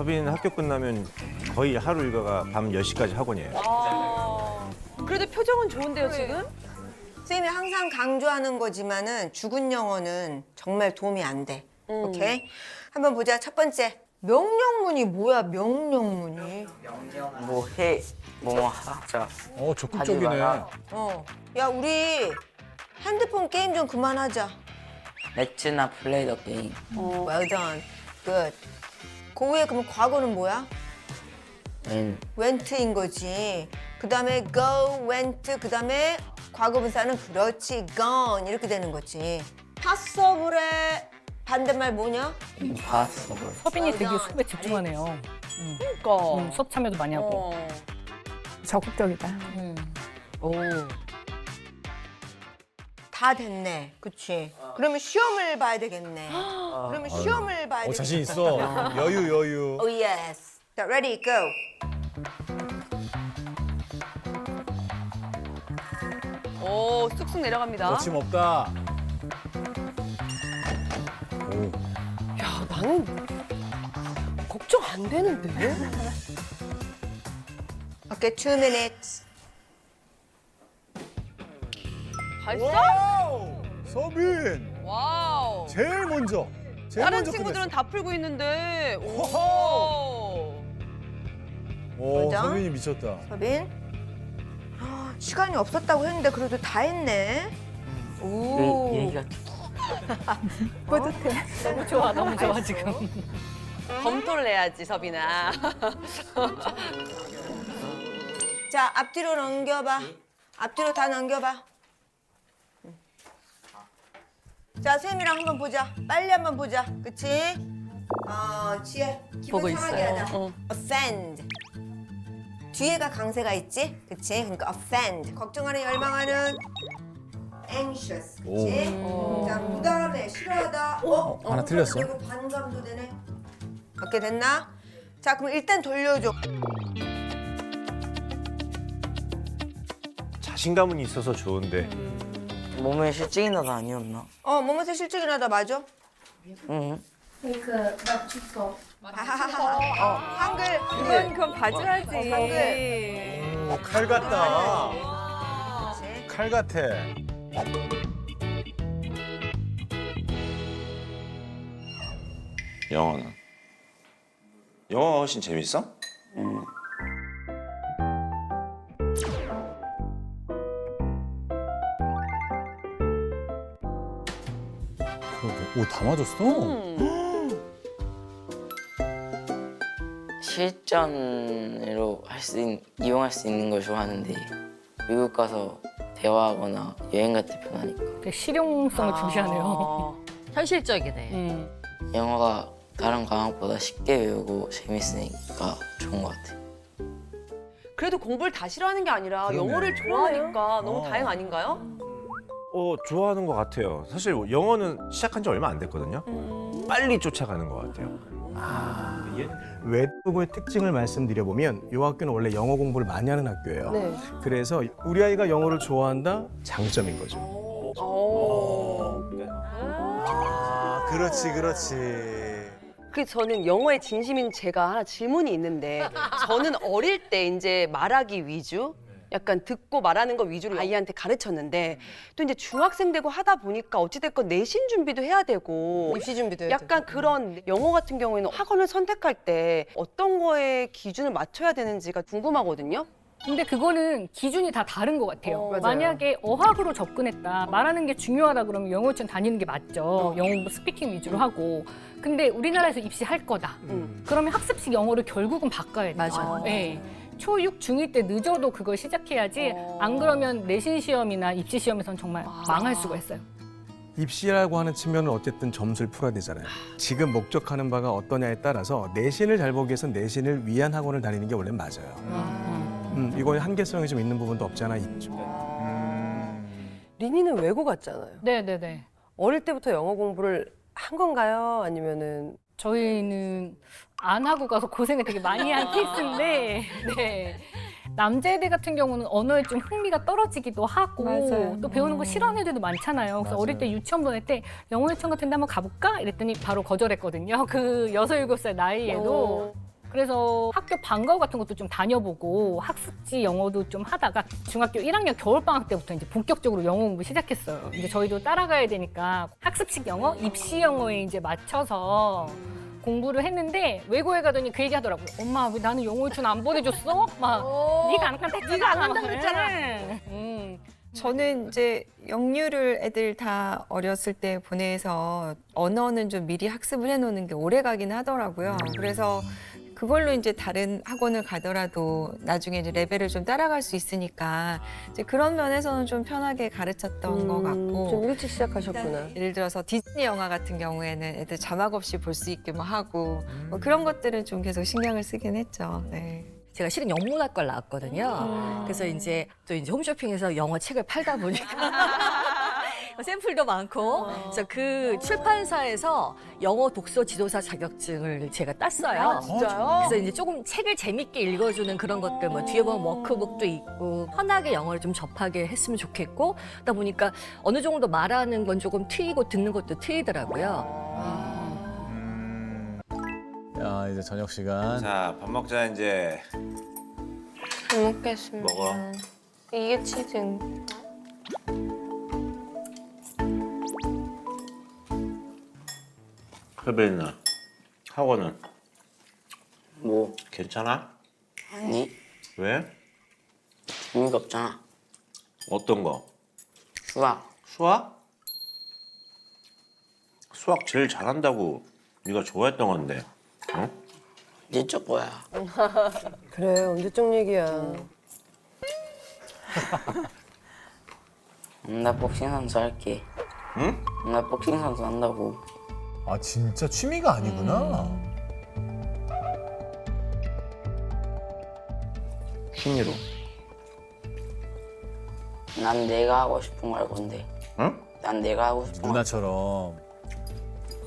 서빈 학교 끝나면 거의 하루 일과가 밤 10시까지 학원이에요. 아, 그래도 표정은 좋은데요 지금? 쌤이 항상 강조하는 거지만은 죽은 영어는 정말 도움이 안 돼. 오케이? 한번 보자. 첫 번째. 명령문이 뭐야, 명령문이? 뭐해 뭐뭐 하자 어, 하지 적극적이네. 마라 어. 야, 우리 핸드폰 게임 좀 그만하자. Let's not play the game Well done. Good. 그 후에 그럼 과거는 뭐야? when went인 거지. 그 다음에 go, went, 그 다음에 과거 분사는 그렇지, gone 이렇게 되는 거지. passable의 반대말 뭐냐? impossible 서빈이 되게 수업에 집중하네요. 그러니까. 음, 수업 참여도 많이 하고. 어. 적극적이다. 음. 오. 다 됐네. 그치? 그러면 시험을 봐야 되겠네. 그러면 시험을 봐야 어, 되겠네. 자신 있어. 여유, 여유. Oh, yes. 자, ready, go. 오, 쑥쑥 내려갑니다. 거침 없다. 오, 야, 나는 걱정 안 되는데? Okay, two minutes. 발사? 서빈! 와우. 제일 먼저. 제일 다른 먼저 친구들은 끝냈어. 다 풀고 있는데. 오. 오, 보자. 서빈이 미쳤다. 서빈. 아, 시간이 없었다고 했는데 그래도 다 했네. 오. 얘, 얘기가 너무 좋아, 너무 좋아, 지금. 검토를 해야지, 서빈아. 자, 앞뒤로 넘겨봐. 앞뒤로 다 넘겨봐. 응. 자, 쌤이랑 한번 보자. 빨리 한번 보자. 그치? 어, 지혜. 기분 보고 상하게 있어요. 하자. 어. offend. 뒤에가 강세가 있지? 그치? 그러니까 offend. 걱정하는, 열망하는 anxious. 그치? 자, 그 다음에 싫어하다. 어? 하나 틀렸어. 그리고 반감도 되네. 어떻게 됐나? 자, 그럼 일단 돌려줘. 자신감은 있어서 좋은데 몸에 실증이 나도 아니었나 어, 몸에서 실증이 나다 맞아? 응 어, 한글. 그건, 그건 봐줘야지. 오, 칼 같다. 칼 같아. 영어는? 영어가 훨씬 재밌어? 다 맞았어? 실전으로 할 수 있는 이용할 수 있는 걸 좋아하는데 미국 가서 대화하거나 여행 갈 때 편하니까 되게 실용성을 중시하네요. 어, 현실적이네. 음. 영어가 다른 과목보다 쉽게 배우고 재밌으니까 좋은 것 같아요. 그래도 공부를 다 싫어하는 게 아니라 그러네. 영어를 좋아하니까 너무 어. 다행 아닌가요? 어, 좋아하는 것 같아요. 사실 영어는 시작한 지 얼마 안 됐거든요. 빨리 쫓아가는 것 같아요. 외국어의 특징을 말씀드려보면 이 학교는 원래 영어 공부를 많이 하는 학교예요. 네. 그래서 우리 아이가 영어를 좋아한다 장점인 거죠. 오. 아, 그렇지, 그렇지. 그 저는 영어에 진심인 제가 하나 질문이 있는데 저는 어릴 때 이제 말하기 위주 약간 듣고 말하는 거 위주로 아이한테 가르쳤는데 또 이제 중학생 되고 하다 보니까 어찌됐건 내신 준비도 해야 되고 입시 준비도 해야 약간 그런 영어 같은 경우에는 학원을 선택할 때 어떤 거에 기준을 맞춰야 되는지가 궁금하거든요. 근데 그거는 기준이 다 다른 것 같아요. 어, 맞아요. 만약에 어학으로 접근했다, 말하는 게 중요하다 그러면 영어 유치원 다니는 게 맞죠. 영어 스피킹 위주로 하고. 근데 우리나라에서 입시할 거다. 음. 그러면 학습식 영어를 결국은 바꿔야 돼요. 맞아요. 예. 초6, 중2 때 늦어도 그걸 시작해야지 어. 안 그러면 내신 시험이나 입시 시험에선 정말 망할 수가 있어요. 입시라고 하는 측면은 어쨌든 점수를 풀어야 되잖아요. 지금 목적하는 바가 어떠냐에 따라서 내신을 잘 보기 위해서 내신을 위한 학원을 다니는 게 원래 맞아요. 음, 이거에 한계성이 좀 있는 부분도 없지 않아 있죠. 리니는 외고 갔잖아요. 네 네 네. 어릴 때부터 영어 공부를 한 건가요? 아니면은 저희는 안 하고 가서 고생을 되게 많이 한 케이스인데, 네. 남자애들 같은 경우는 언어에 좀 흥미가 떨어지기도 하고 맞아요. 또 배우는 거 싫어하는 애들도 많잖아요. 그래서 맞아요. 어릴 때 유치원 보낼 때 영어 유치원 같은 데 한번 가볼까? 이랬더니 바로 거절했거든요. 그 여섯 일곱 살 나이에도. 그래서 학교 방과후 같은 것도 좀 다녀보고 학습지 영어도 좀 하다가 중학교 1학년 겨울방학 때부터 이제 본격적으로 영어 공부 시작했어요. 이제 저희도 따라가야 되니까 학습식 영어, 입시 영어에 이제 맞춰서 공부를 했는데 외고에 가더니 그 얘기 하더라고요. 엄마 왜 나는 영어 유치원 안 보내줬어? 막 네가 안 간다. 네가 안 간다 그랬잖아. 음. 저는 이제 영유를 애들 다 어렸을 때 보내서 언어는 좀 미리 학습을 해놓는 게 오래 가긴 하더라고요. 그래서 그걸로 이제 다른 학원을 가더라도 나중에 이제 레벨을 좀 따라갈 수 있으니까 이제 그런 면에서는 좀 편하게 가르쳤던 것 같고. 좀 일찍 시작하셨구나. 예를 들어서 디즈니 영화 같은 경우에는 애들 자막 없이 볼 수 있게 뭐 하고 뭐 그런 것들은 좀 계속 신경을 쓰긴 했죠. 네. 제가 실은 영문학과를 나왔거든요. 그래서 이제 또 이제 홈쇼핑에서 영어 책을 팔다 보니까 샘플도 많고 그래서 그 출판사에서 영어 독서 지도사 자격증을 제가 땄어요. 진짜요? 그래서 이제 조금 책을 재밌게 읽어주는 그런 것들 뭐 뒤에 보면 워크북도 있고 편하게 영어를 좀 접하게 했으면 좋겠고 그러다 보니까 어느 정도 말하는 건 조금 트이고 듣는 것도 트이더라고요. 야 이제 저녁 시간. 자, 밥 먹자 이제. 잘 먹겠습니다. 먹어. 이게 치즈. 혜빈이는 학원은 뭐 괜찮아? 아니 왜? 재미가 없잖아. 어떤 거? 수학. 수학? 수학 제일 잘한다고 네가 좋아했던 건데. 어? 이제 쪽 거야. 그래 언제적 얘기야. 음, 나 복싱 선수 할게. 응? 나 복싱 선수 한다고. 아 진짜 취미가 아니구나. 취미로. 난 내가 하고 싶은 거할 건데. 응? 난 내가 하고 싶은 거. 누나처럼.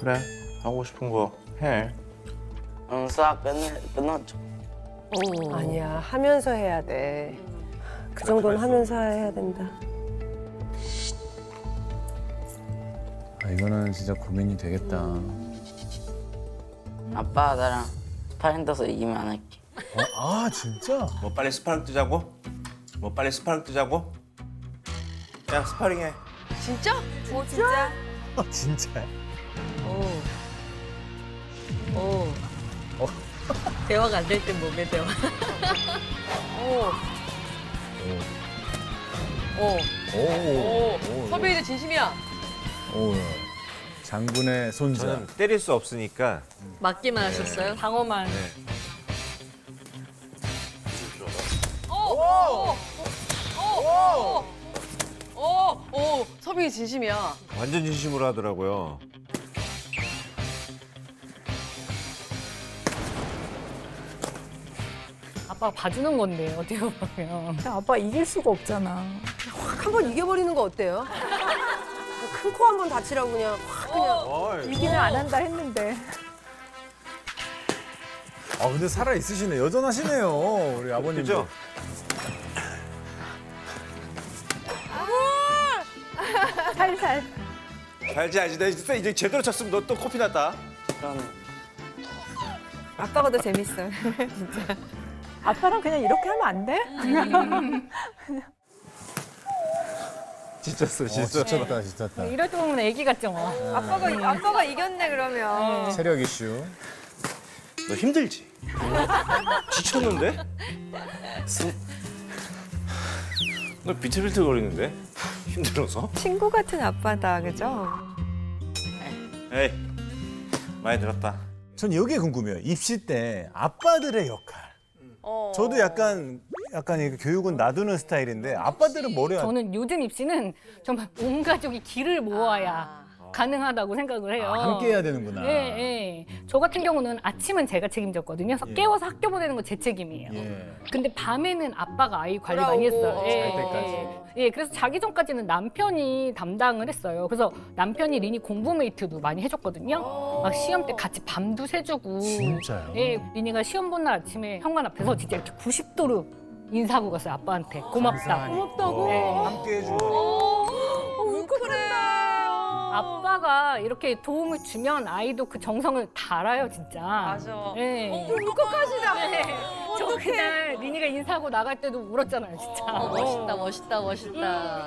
그래. 하고 싶은 거 해. 응, 수학 끝내 끝났죠. 아니야 하면서 해야 돼. 그 정도는 하면서 해야 된다. 아 이거는 진짜 고민이 되겠다. 아빠 나랑 스파링 떠서 이기면 안 할게. 어? 아 진짜? 뭐 빨리 스파링 뜨자고? 뭐 빨리 스파링 뜨자고? 야 스파링 해. 진짜? 오 진짜? 아 진짜? 오. 대화가 안 될 땐 몸에 대화. 오. 오. 섭외이도 진심이야. 오. 장군의 손자. 저는 때릴 수 없으니까 맞기만 하셨어요? 방어만. 어, 어, 섭외이 진심이야. 완전 진심으로 하더라고요. 아빠가 봐주는 건데 어떻게 보면. 아빠 이길 수가 없잖아. 확 한번 이겨버리는 거 어때요? 큰 코 한 번 다치라고 그냥 확 그냥. 어이. 이기는 안 한다 했는데. 아 근데 살아 있으시네. 여전하시네요. 우리 아버님. 그죠? 살살. 알지 알지. 내 진짜 이제 제대로 쳤으면 너 또 코피 났다. 그럼 아빠가 더 재밌어요. 진짜. 아빠랑 그냥 이렇게 하면 안 돼? 지쳤어 어, 지쳤어. 지쳤다 지쳤다. 이럴 때 보면 애기 같죠 뭐. 아빠가 아빠가 이겼네 그러면. 체력 이슈. 너 힘들지? 지쳤는데? 너 비틀비틀 거리는데? 힘들어서? 친구 같은 아빠다, 그죠? 에이 많이 들었다. 전 여기에 궁금해요. 입시 때 아빠들의 역할. 어. 저도 약간 약간 이 교육은 놔두는 스타일인데 아빠들은 뭘 해야 저는 요즘 입시는 정말 온 가족이 길을 모아야 가능하다고 생각을 해요. 아, 함께 해야 되는구나. 예, 예. 저 같은 경우는 아침은 제가 책임졌거든요. 그래서 예. 깨워서 학교 보내는 건 제 책임이에요. 예. 근데 밤에는 아빠가 아이 관리 많이 했어요. 돌아오고, 예, 잘 때까지. 예. 예, 그래서 자기 전까지는 남편이 담당을 했어요. 그래서 남편이 리니 공부 메이트도 많이 해줬거든요. 막 시험 때 같이 밤도 새주고. 진짜요? 예, 리니가 시험 본 날 아침에 현관 앞에서 진짜 이렇게 90도로 인사하고 갔어요. 아빠한테 고맙다. 고맙다고? 네. 함께 해주는. 울컥한다. 아빠가 이렇게 도움을 주면 아이도 그 정성을 다 알아요, 진짜. 맞아. 네. 울컥하시다. 네. 저 그날 리니가 인사하고 나갈 때도 울었잖아요, 진짜. 어, 멋있다, 멋있다, 멋있다.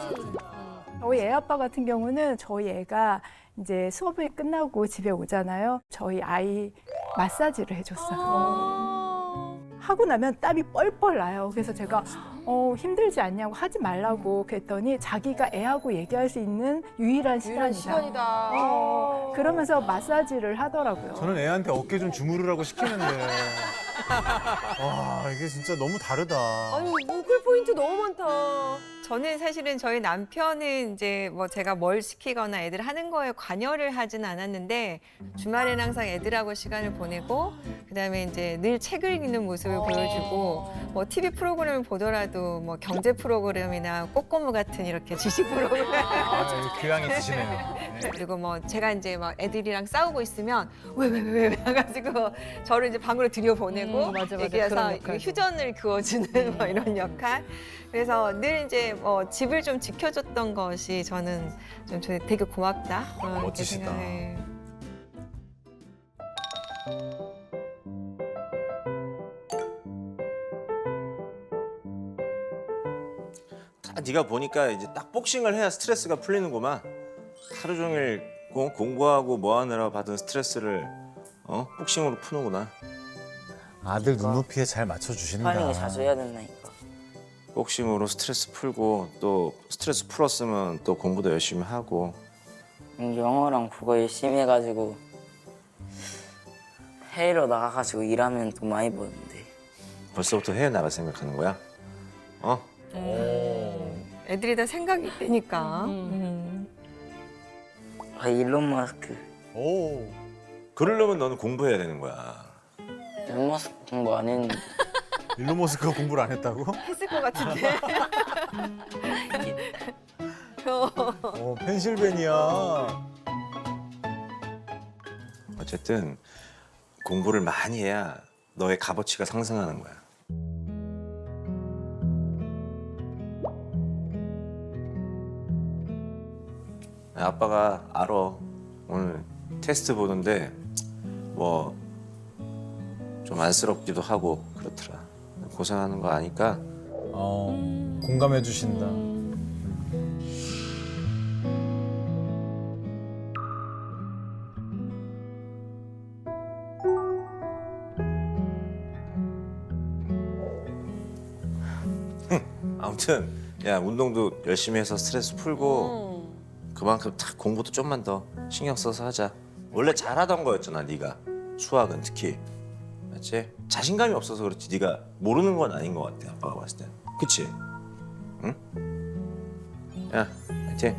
저희 애 아빠 같은 경우는 저희 애가 이제 수업이 끝나고 집에 오잖아요. 저희 아이 마사지를 해줬어요. 하고 나면 땀이 뻘뻘 나요. 그래서 제가 어, 힘들지 않냐고 하지 말라고 그랬더니 자기가 애하고 얘기할 수 있는 유일한 시간이다. 어, 그러면서 마사지를 하더라고요. 저는 애한테 어깨 좀 주무르라고 시키는데. 와 이게 진짜 너무 다르다. 아유 뭉클 포인트 너무 많다. 저는 사실은 저희 남편은 이제 뭐 제가 뭘 시키거나 애들 하는 거에 관여를 하진 않았는데 주말에는 항상 애들하고 시간을 보내고 그다음에 이제 늘 책을 읽는 모습을 보여주고 뭐 TV 프로그램을 보더라도 뭐 경제 프로그램이나 꼬꼬무 같은 이렇게 지식 프로그램 아, 교양이 있으시네요. 네. 그리고 뭐 제가 이제 막 애들이랑 싸우고 있으면 왜 왜 왜 왜 해가지고 저를 이제 방으로 들여보내고 음, 맞아, 맞아. 얘기해서 그런 역할. 휴전을 그어주는 뭐 이런 역할. 그래서 늘 이제 뭐 집을 좀 지켜줬던 것이 저는 좀 되게 고맙다. 어, 이렇게 멋지시다. 생각해요. 딱 네가 보니까 이제 딱 복싱을 해야 스트레스가 풀리는구만. 하루 종일 공- 공부하고 뭐 하느라 받은 스트레스를 어 복싱으로 푸는구나. 아들 눈높이에 잘 맞춰주신다. 스파링을 자주 해야 된다니까. 복싱으로 스트레스 풀고 또 스트레스 풀었으면 또 공부도 열심히 하고 영어랑 국어 열심히 해가지고 해외로 나가가지고 일하면 돈 많이 버는데 벌써부터 해외 나갈 생각하는 거야? 어? 애들이 다 생각이 있으니까. 음. 아, 일론 마스크 오. 그러려면 너는 공부해야 되는 거야. 일론 마스크 공부 안 했는데 일론 머스크가 공부를 안 했다고? 했을 것 같은데. 어, 펜실베니아. 어쨌든 공부를 많이 해야 너의 값어치가 상승하는 거야. 아빠가 알아. 오늘 테스트 보는데 뭐 좀 안쓰럽기도 하고 그렇더라. 고생하는 거 아니까? 어, 공감해 주신다. 아무튼 야 운동도 열심히 해서 스트레스 풀고 그만큼 탁 공부도 좀만 더 신경 써서 하자. 원래 잘하던 거였잖아 네가. 수학은 특히 맞지? 자신감이 없어서 그렇지 네가 모르는 건 아닌 것 같아 아빠가 봤을 때. 그치? 응? 야 화이팅.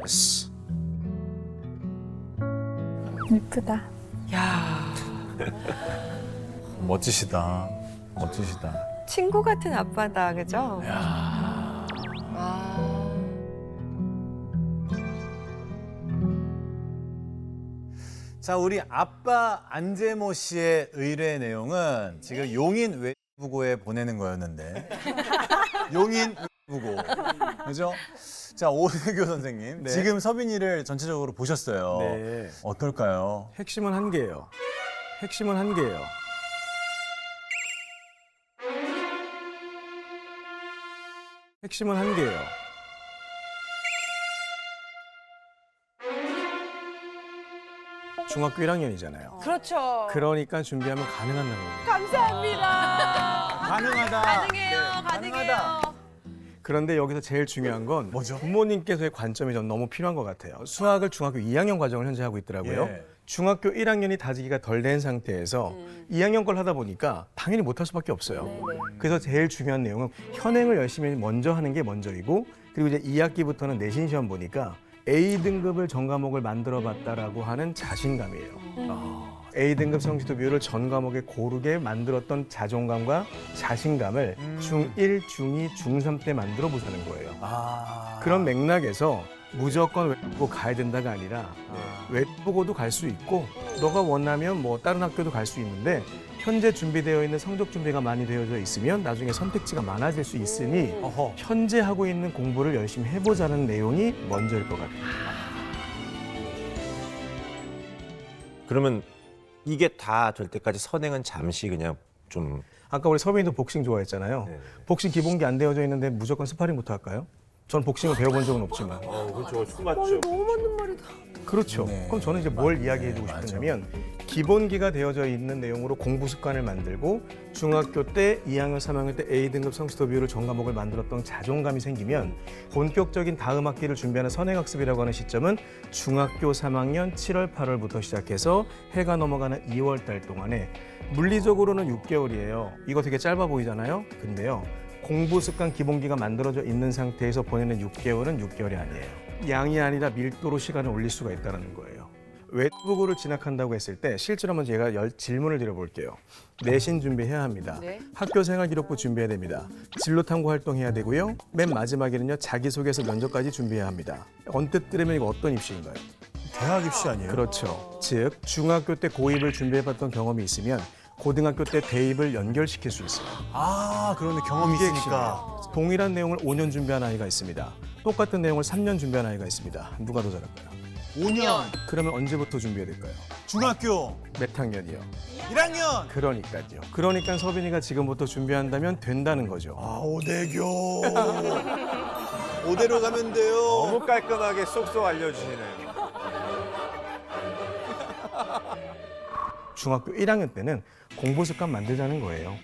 됐어. 이쁘다. 야 멋지시다. 멋지시다. 친구 같은 아빠다, 그죠? 자, 우리 아빠 안재모 씨의 의뢰 내용은 지금 용인 외부고에 보내는 거였는데. 용인 외부고. 그죠? 자, 오세교 선생님. 네. 지금 서빈이를 전체적으로 보셨어요. 네. 어떨까요? 핵심은 한 개예요. 핵심은 한 개예요. 핵심은 한 개예요. 중학교 1학년이잖아요. 그렇죠. 그러니까 준비하면 가능한 나라입니다. 감사합니다. 가능하다. 가능해요. 네, 가능해요. 그런데 여기서 제일 중요한 건 뭐죠? 부모님께서의 관점이 좀 너무 필요한 것 같아요. 수학을 중학교 2학년 과정을 현재 하고 있더라고요. 예. 중학교 1학년이 다지기가 덜 된 상태에서 2학년 걸 하다 보니까 당연히 못할 수밖에 없어요. 그래서 제일 중요한 내용은 현행을 열심히 먼저 하는 게 먼저이고 그리고 이제 2학기부터는 내신 시험 보니까 A 등급을 전 과목을 만들어 봤다라고 하는 자신감이에요. 아, A 등급 성취도비율을 전 과목에 고르게 만들었던 자존감과 자신감을 중1, 중2, 중3 때 만들어 보자는 거예요. 아. 그런 맥락에서 무조건 외국고 가야 된다가 아니라 아. 외국고도 갈 수 있고 너가 원하면 뭐 다른 학교도 갈 수 있는데 현재 준비되어 있는 성적 준비가 많이 되어져 있으면 나중에 선택지가 많아질 수 있으니 어허. 현재 하고 있는 공부를 열심히 해보자는 내용이 먼저일 것 같아요. 그러면 이게 다 될 때까지 선행은 잠시 그냥 좀 아까 우리 서빈이도 복싱 좋아했잖아요. 네. 복싱 기본기 안 되어져 있는데 무조건 스파링부터 할까요? 전 복싱을 배워본 적은 없지만. 그렇죠. 수 맞죠. 그렇죠. 네. 그럼 저는 이제 뭘 이야기해주고 싶으냐면 기본기가 되어져 있는 내용으로 공부 습관을 만들고 중학교 때 2학년, 3학년 때 A등급 성취도 비율을 전 과목을 만들었던 자존감이 생기면 본격적인 다음 학기를 준비하는 선행학습이라고 하는 시점은 중학교 3학년 7월, 8월부터 시작해서 해가 넘어가는 2월 달 동안에 물리적으로는 6개월이에요. 이거 되게 짧아 보이잖아요. 근데요. 공부 습관 기본기가 만들어져 있는 상태에서 보내는 6개월은 6개월이 아니에요. 양이 아니라 밀도로 시간을 올릴 수가 있다는 거예요. 외국어를 진학한다고 했을 때 실제로 한번 제가 열 질문을 드려볼게요. 내신 준비해야 합니다. 네. 학교 생활 기록부 준비해야 됩니다. 진로 탐구 활동해야 되고요. 맨 마지막에는요 자기소개서 면접까지 준비해야 합니다. 언뜻 들으면 이거 어떤 입시인가요? 대학 입시 아니에요? 그렇죠. 즉 중학교 때 고입을 준비해봤던 경험이 있으면 고등학교 때 대입을 연결시킬 수 있어요. 아, 그런데 경험이 이게 있으니까. 핵심이에요. 동일한 내용을 5년 준비한 아이가 있습니다. 똑같은 내용을 3년 준비한 아이가 있습니다. 누가 더 잘할까요? 5년, 그러면 언제부터 준비해야 될까요? 중학교 몇 학년이요? 1학년. 그러니까요. 그러니까 서빈이가 지금부터 준비한다면 된다는 거죠. 아, 오대교. 오대로 가면 돼요. 너무 깔끔하게 쏙쏙 알려주시네요. 중학교 1학년 때는 공부 습관 만들자는 거예요.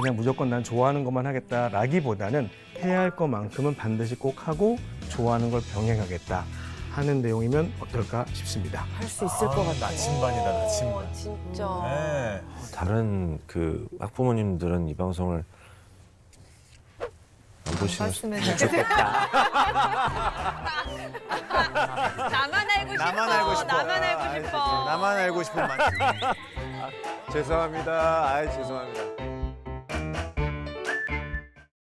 그냥 무조건 난 좋아하는 것만 하겠다라기보다는 해야 할 것만큼은 반드시 꼭 하고 좋아하는 걸 병행하겠다 하는 내용이면 어떨까 싶습니다. 할 수 있을 것 같아요. 나침반이다, 나침반. 어, 진짜. 네. 다른 그 학부모님들은 이 방송을 안 보시면 봤으면 좋겠다. 나만 알고 싶어. 나만 알고 싶어. 나만 알고 싶어. 나만 알고 싶은 맛. 죄송합니다. 아이 죄송합니다.